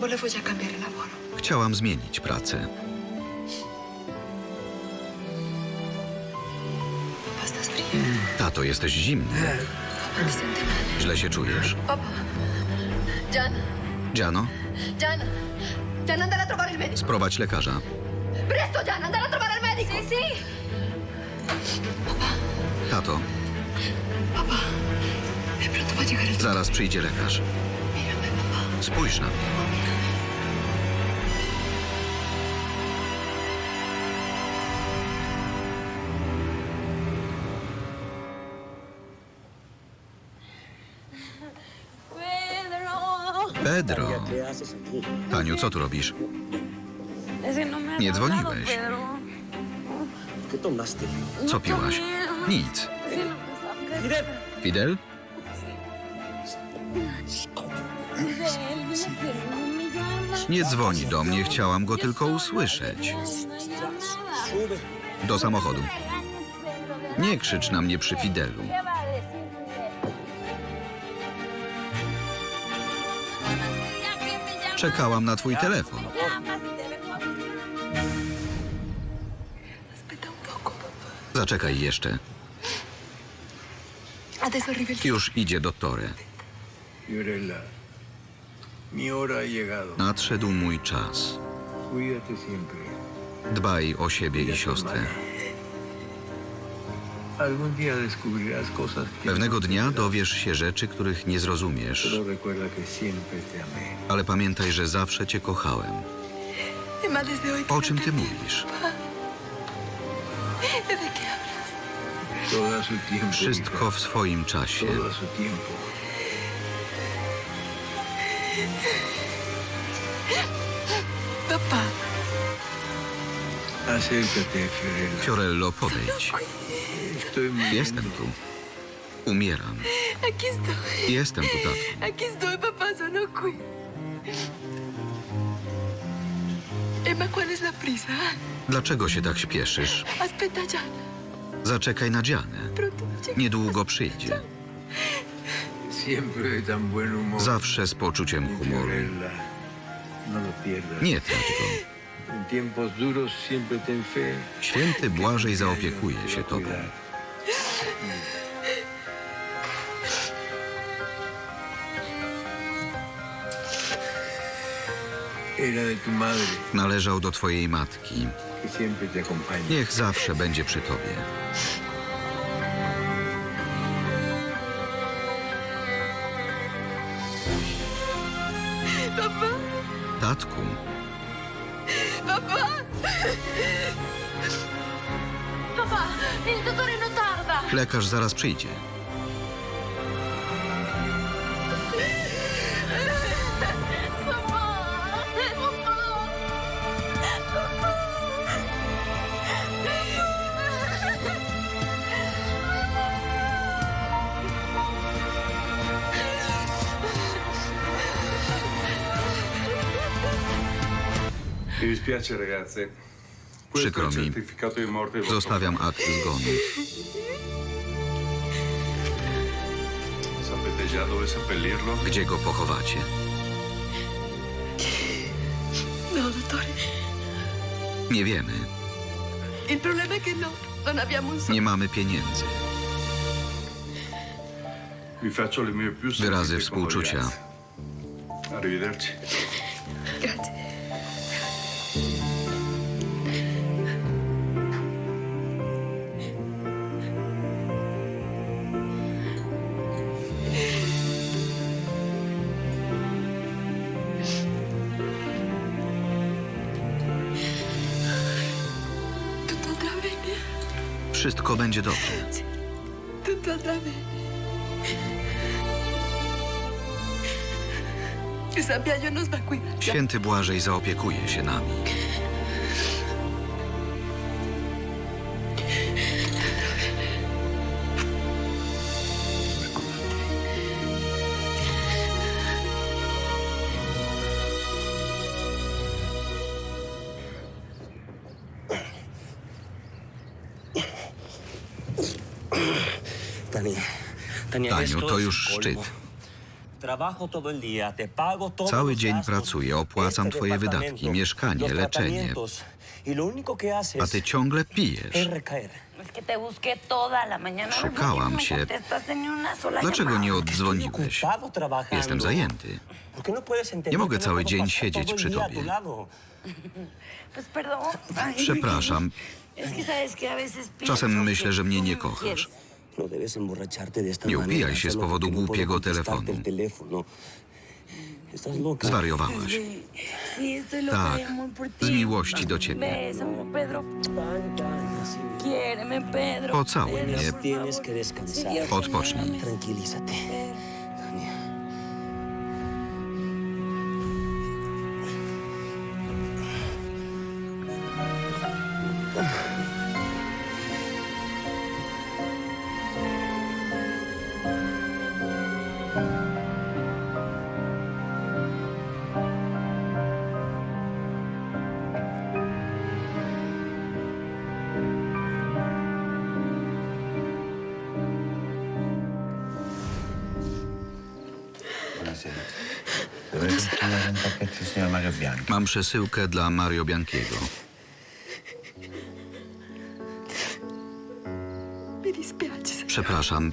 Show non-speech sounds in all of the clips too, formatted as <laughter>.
Volevo già cambiare lavoro. Chciałam zmienić pracę. Tato, jesteś zimny. Papà mi sente male. Źle się czujesz. Papà. Gian. Dziano, Gian. Gian, andare a trovare il medico. sprowadź lekarza. Presto, Gian, andare a trovare il medico. Sì, sì. Tato, Papà. È pronto, zaraz przyjdzie lekarz. Spójrz na mnie. Pedro. Taniu, co tu robisz? Nie dzwoniłeś. Co piłaś? Nic. Fidel. Nie dzwoni do mnie, chciałam go tylko usłyszeć. Do samochodu. Nie krzycz na mnie przy Fidelu. Czekałam na twój telefon. Zaczekaj jeszcze. Już idzie dottore. Fiorella, Nadszedł mój czas. Dbaj o siebie i siostrę. Pewnego no dnia dowiesz się rzeczy, których nie zrozumiesz. Ale pamiętaj, że zawsze cię kochałem. O czym ty mówisz? Wszystko w swoim czasie. Fiorello, podejdź. Jestem tu. Umieram. Jestem tu, tatku. Aquí estoy, papá, sono qui. Emma, ¿cuál es la prisa? Dlaczego się tak śpieszysz? Aspetta. Zaczekaj na Dzianę. Pronto. Niedługo przyjdzie. Zawsze z poczuciem humoru. No. Nie trać go. Święty Błażej zaopiekuje się tobą. Należał do twojej matki. Niech zawsze będzie przy tobie. Tatku, papà. Papà, il dottore non tarda! lekarz zaraz przyjdzie. Przykro mi. Zostawiam akt zgonu. Gdzie go pochowacie? No, dottore. Nie wiemy. Il problema è che no, non abbiamo un soldo. Nie mamy pieniędzy. Wyrazy współczucia. Arrivederci. Wszystko będzie dobrze. Tutto andrà bene. Cuidare. Święty Błażej zaopiekuje się nami. Esto to już szczyt. Cały dzień pracuję, opłacam twoje wydatki, mieszkanie, leczenie. Y A ty ciągle es pijesz. la mañana. Szukałam no się. Dlaczego nie oddzwoniłeś? Jestem zajęty. ¿Por qué no Nie mogę no cały dzień siedzieć przy tobie. <laughs> Przepraszam, czasem myślę, że mnie nie kochasz. No debes emborracharte de esta Nie manera, ubijaj się z solo powodu porque no puedo głupiego contestarte telefonu. el teléfono. Estás loca. zwariowałaś. Tak, z miłości do ciebie. Bésame, Pedro. Quiéreme, Pedro. Pocałuj mnie. Tienes que descansar. Odpocznij. Tranquilízate. Mam przesyłkę dla Mario Bianchiego. Mi dispiace. Przepraszam,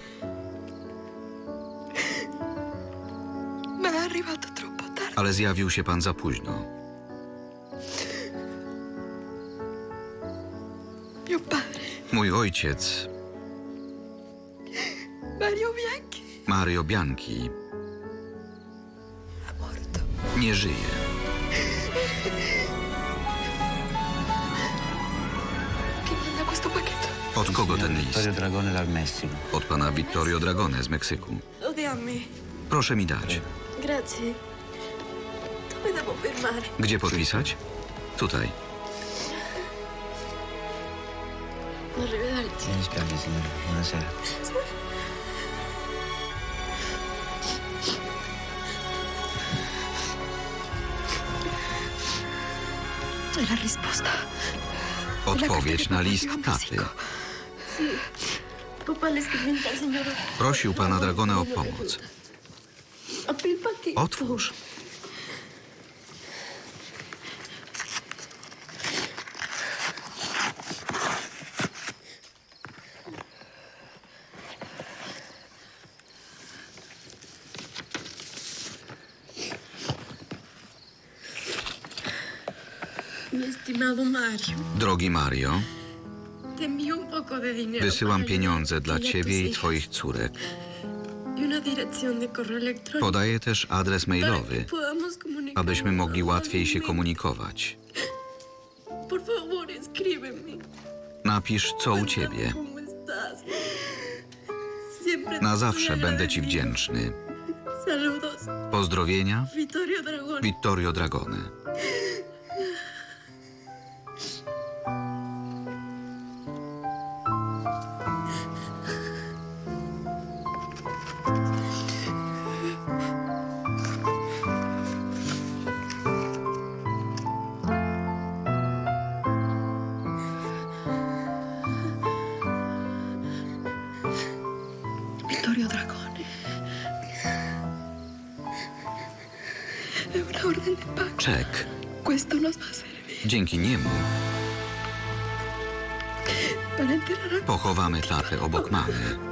tardi. ale zjawił się pan za późno. Mój ojciec, Mario Bianchi, nie żyje. Od kogo ten list? Od pana Vittorio Dragone z Meksyku. Proszę mi dać. Grazie. Dove devo firmare? Gdzie podpisać? Tutaj. Arrivederci. Buonasera. Odpowiedź na list taty. Prosił pana Dragone o pomoc. Otwórz. Mario, Drogi Mario, te envío un poco de dinero. wysyłam para pieniądze dla a ciebie i twoich córek. hijas Y una dirección de correo electrónico. Podaję też adres para que mailowy, podamos abyśmy mogli łatwiej się komunikować. Por favor, escríbeme. Napisz, co u ciebie. ¿Cómo estás? Siempre Na te zawsze estoy będę ci wdzięczny. <laughs> Saludos, Pozdrowienia, Vittorio. Vittorio Dragone. Czek. Dzięki niemu a pochowamy tatę obok mamy.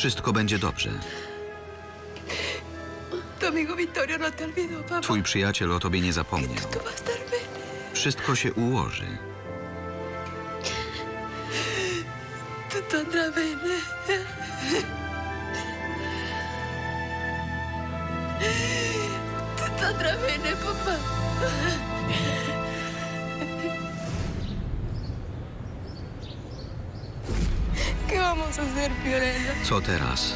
Wszystko będzie dobrze. Twój przyjaciel o tobie nie zapomniał. Wszystko się ułoży. Tutto andrà bene. Tutto Co teraz?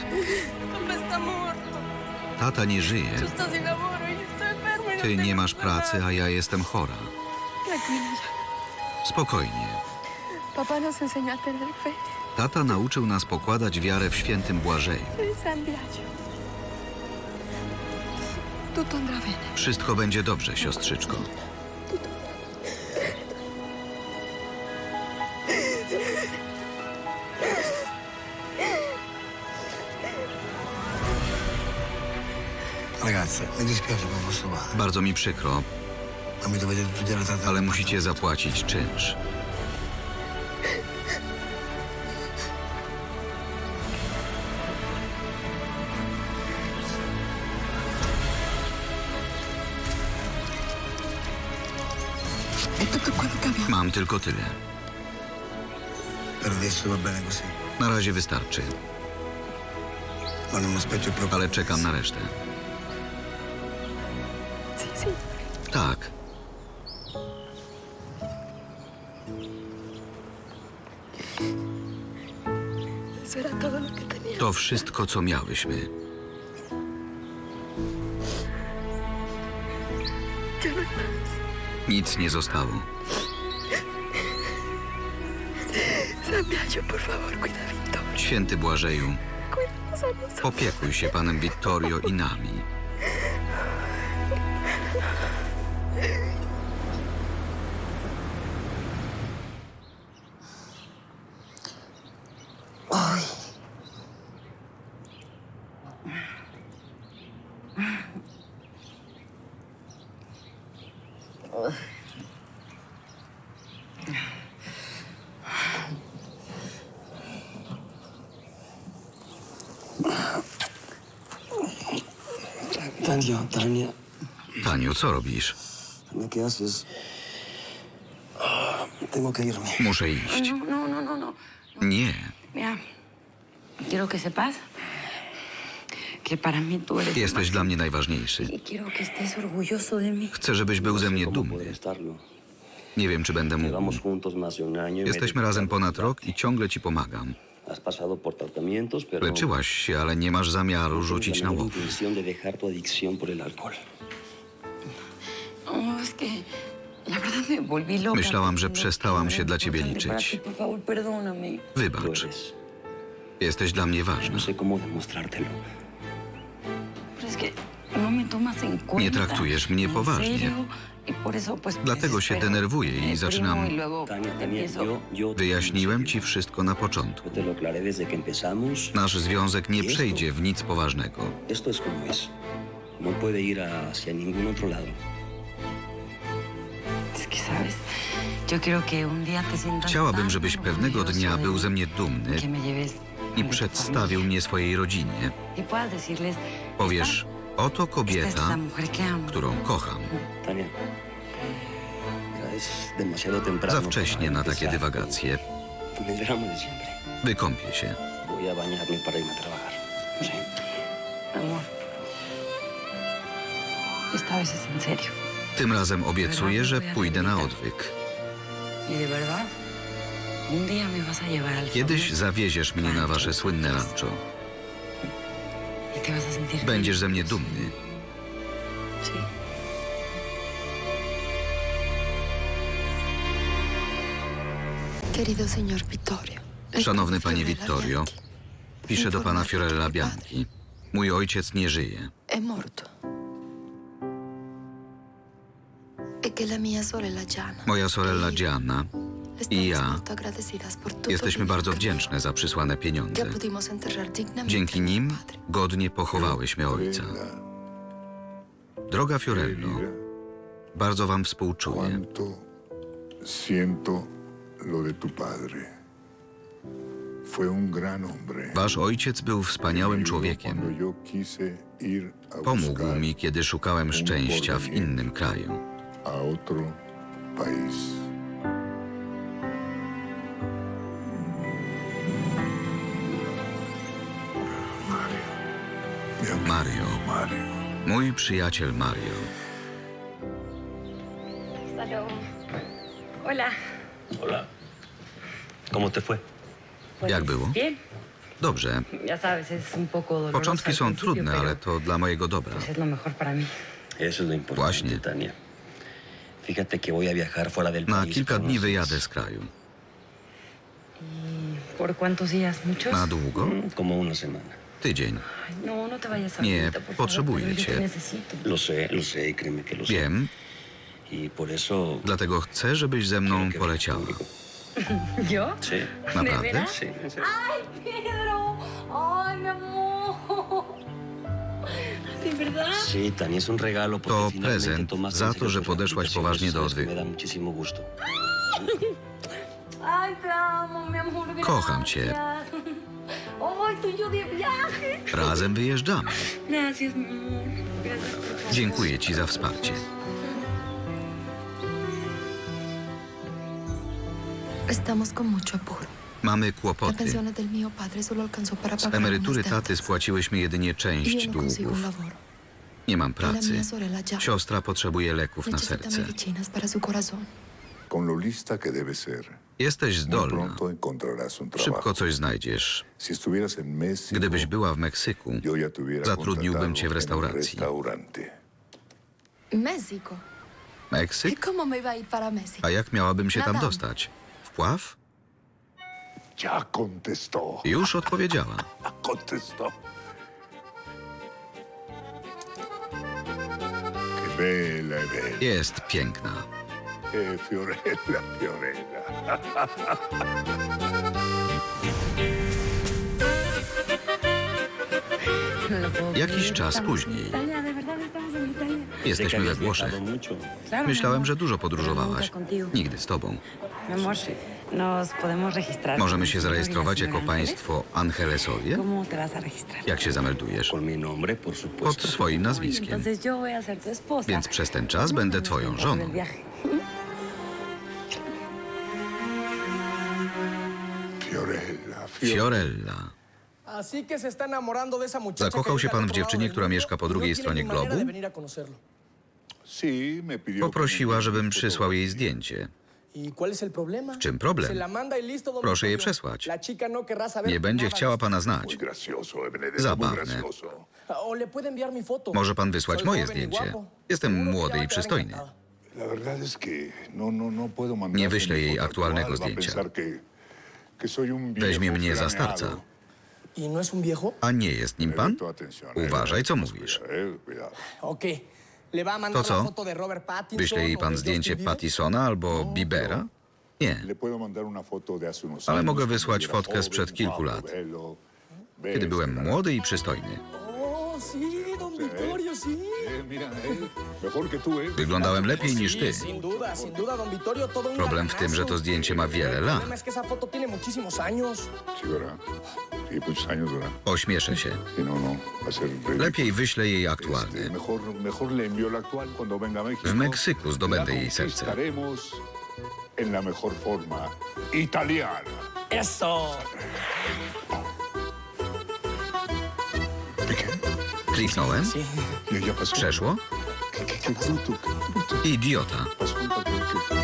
Tata nie żyje. Ty nie masz pracy, a ja jestem chora. Spokojnie. Tata nauczył nas pokładać wiarę w świętym Błażeju. Wszystko będzie dobrze, siostrzyczko. Padre, Bardzo mi przykro, ale musicie zapłacić czynsz. Mam tylko tyle. Na razie wystarczy, ale czekam na resztę. Wszystko, co miałyśmy. Nic nie zostało. Święty Błażeju, opiekuj się panem Vittorio i nami. Tania, Taniu, co robisz? Tania, ¿qué haces? Ah, Tengo que irme. Muszę iść. No, no, no, no, no. Nie, Mira, quiero que sepas que para mí tú eres... jesteś dla mnie najważniejszy. Y quiero que estés orgulloso de mí. Chcę, żebyś był ze mnie ¿Cómo dumny. poder estarlo? Nie wiem, czy będę mógł. Llevamos juntos más de un año. y Jesteśmy razem ponad rok i ciągle ci pomagam. Leczyłaś się, ale nie masz zamiaru no rzucić el alcohol. No, loca. Myślałam, że przestałam się dla ciebie liczyć. Wybacz, jesteś dla mnie ważna. No. Nie traktujesz mnie poważnie. y Dlatego się denerwuję i zaczynam- y Wyjaśniłem ci wszystko na początku. Nasz związek nie przejdzie w nic poważnego. No Chciałabym, żebyś pewnego dnia był ze mnie dumny i przedstawił mnie swojej rodzinie. Y Powiesz, oto kobieta, którą kocham. Za wcześnie na takie dywagacje. Wykąpię się. Tym razem obiecuję, że pójdę na odwyk. Kiedyś zawieziesz mnie na wasze słynne rancho. Będziesz ze mnie dumny. Szanowny panie Vittorio, piszę do pana Fiorella Bianchi. Mój ojciec nie żyje. È morto. E che la mia sorella Gianna. Moja sorella Gianna i ja jesteśmy bardzo wdzięczne za przysłane pieniądze. Dzięki a nim godnie pochowałyśmy ojca. Droga Fiorello, bardzo wam współczuję. Wasz ojciec był wspaniałym człowiekiem. Pomógł mi, kiedy szukałem szczęścia w innym kraju. Mario, Mario. mój przyjaciel Mario. Hasta luego. Hola. Hola. ¿Cómo te fue? Jak było? Bien. Dobrze, Ya sabes, es un poco doloroso początki al są principio, trudne, pero, ale to dla mojego dobra. pues, es lo mejor para mí. Eso es lo importante, Właśnie. Tania. Fíjate que voy a viajar fuera del Na país. kilka por dni unos wyjadę z kraju. ¿Por cuántos días? ¿Muchos? Na długo? Mm, Como una semana. Tydzień. No, no Nie, potrzebuję cię. y. Wiem, Y dlatego chcę, żebyś ze mną poleciała. <laughs> Naprawdę? To prezent za to, że podeszłaś poważnie do Me odwyku. da muchísimo <laughs> Y de viaje. Razem wyjeżdżamy. Gracias, mi amor. Gracias por todo. Dziękuję ci za wsparcie. Estamos con mucho apuro. Mamy La kłopoty. pensión del mío padre solo alcanzó para Z pagar emerytury unas taty deudas. spłaciłyśmy jedynie Y część yo no consigo un długów. labor. Nie mam Y la pracy. mía Sorella ya Siostra potrzebuje leków na necesita serce. medicinas para su corazón. Con lo lista que debes ser, Jesteś zdolna. Szybko coś znajdziesz. Gdybyś była w Meksyku, zatrudniłbym cię w restauracji. ¿Y Meksyk? cómo me iba a ir para México? A jak miałabym się tam Nadam. dostać? Wpław? Ya contestó. Już odpowiedziała. <laughs> Contestó. Qué bella, bella. Jest piękna. Eh, Fiorella, Fiorella. Jakiś czas później. Jesteśmy we Włoszech. Myślałem, że dużo podróżowałaś. Nigdy z tobą. Możemy się zarejestrować jako państwo Angelesowie? Jak się zameldujesz? Pod swoim nazwiskiem. Więc przez ten czas będę twoją żoną. Muchacha Zakochał się pan w dziewczynie, która mundo mieszka po y no drugiej stronie globu? Poprosiła, żebym przysłał jej zdjęcie. ¿Y? W czym problem? Y Proszę je przesłać. No Nie będzie chciała pana znać. Zabawne. Może pan wysłać moje y zdjęcie. Jestem młody i przystojny. no, no, no. Nie wyślę jej aktualnego zdjęcia. Weźmie mnie za starca. ¿Y no? A nie jest nim pan? eh. Uważaj, co mówisz. Mandar To co? Wyśle jej pan zdjęcie? Pattisona albo Bibera? Nie. Foto de hace unos Ale mogę wysłać fotkę sprzed kilku lat. Kiedy byłem młody i przystojny. Sí, don Vittorio, sí. Eh, mejor que tú, eh. Wyglądałem lepiej niż ty. Sin duda, sin duda, don Vittorio, todo un Problem w tym, że to zdjęcie ma wiele El lat. problema es que esa foto tiene muchísimos años. Sí, ¿verdad? Sí, muchos años, ¿verdad? Ośmieszę się. Sí, no, no, va a ser ridículo. Lepiej wyślę jej Este, aktualny. mejor, mejor le envío la actual cuando venga a México. W Meksyku zdobędę jej serce. en la mejor forma italiana. Eso. Kliknąłem. Przeszło. ¿Qué, qué, qué bruto, qué bruto. Idiota. Pasó, ¿qué- qué-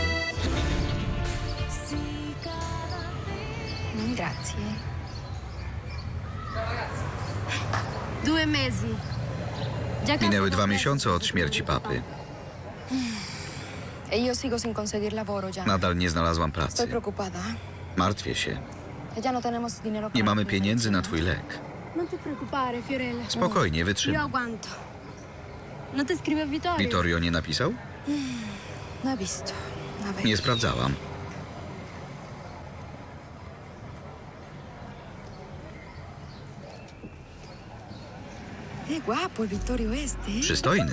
Grazie. Due mesi. Minęły dwa miesiące od śmierci papy. E io sigo sin conseguir lavoro ya. Nadal nie znalazłam Estoy pracy. preocupada. Martwię się. E ya no tenemos dinero para Nie mamy pieniędzy na twój lek. Non ti preoccupare, Fiorella. Spokojnie, scrive Vittorio? Vittorio nie napisał? Ver. Nie sprawdzałam. Este. ¿eh? Przystojny.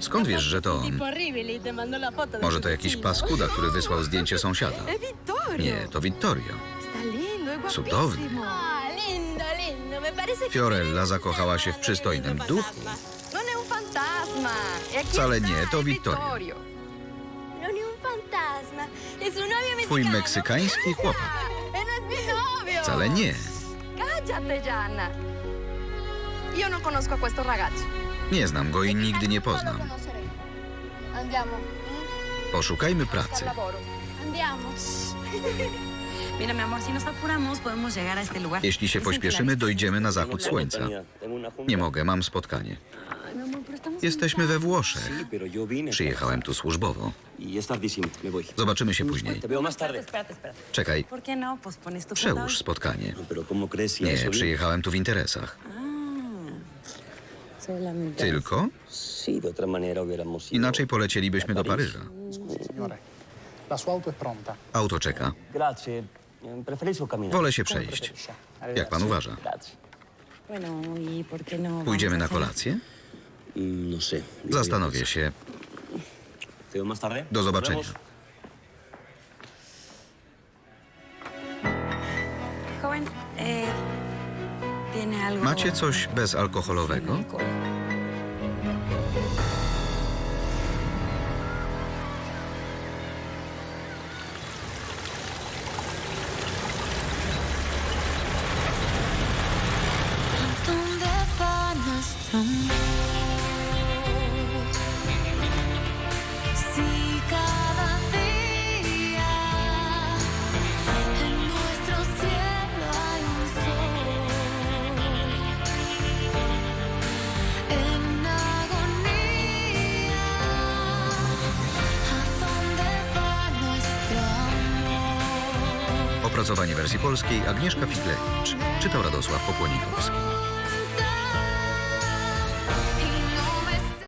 Skąd wiesz, że to on? Może to jakiś paskuda, który wysłał zdjęcie sąsiada. Nie, to Vittorio. Cudowny. Fiorella zakochała się w przystojnym duchu. No. Y aquí Wcale nie, to Vittorio. No Twój meksykański chłopak. No. Wcale nie. Nie znam go i nigdy nie poznam. Mm? Poszukajmy pracy. Andiamo. <laughs> Mira, mi amor, si nos apuramos, podemos llegar a este lugar. Jeśli się pośpieszymy, dojdziemy na zachód słońca. Nie mogę, mam spotkanie. Jesteśmy we Włoszech. Przyjechałem tu służbowo. Y. Zobaczymy się później. Czekaj, ¿Por qué no przełóż spotkanie. No, pero ¿cómo crees si a Nie, przyjechałem tu w interesach. Solamente. Tylko inaczej polecielibyśmy do Paryża. Auto czeka. Wolę się przejść. Jak pan uważa? ¿y no? Pójdziemy na kolację? Mm, No. Zastanowię się. Do zobaczenia. eh. Macie coś bezalkoholowego? Opracowanie wersji polskiej Agnieszka Figlewicz. Czytał Radosław Popłonikowski.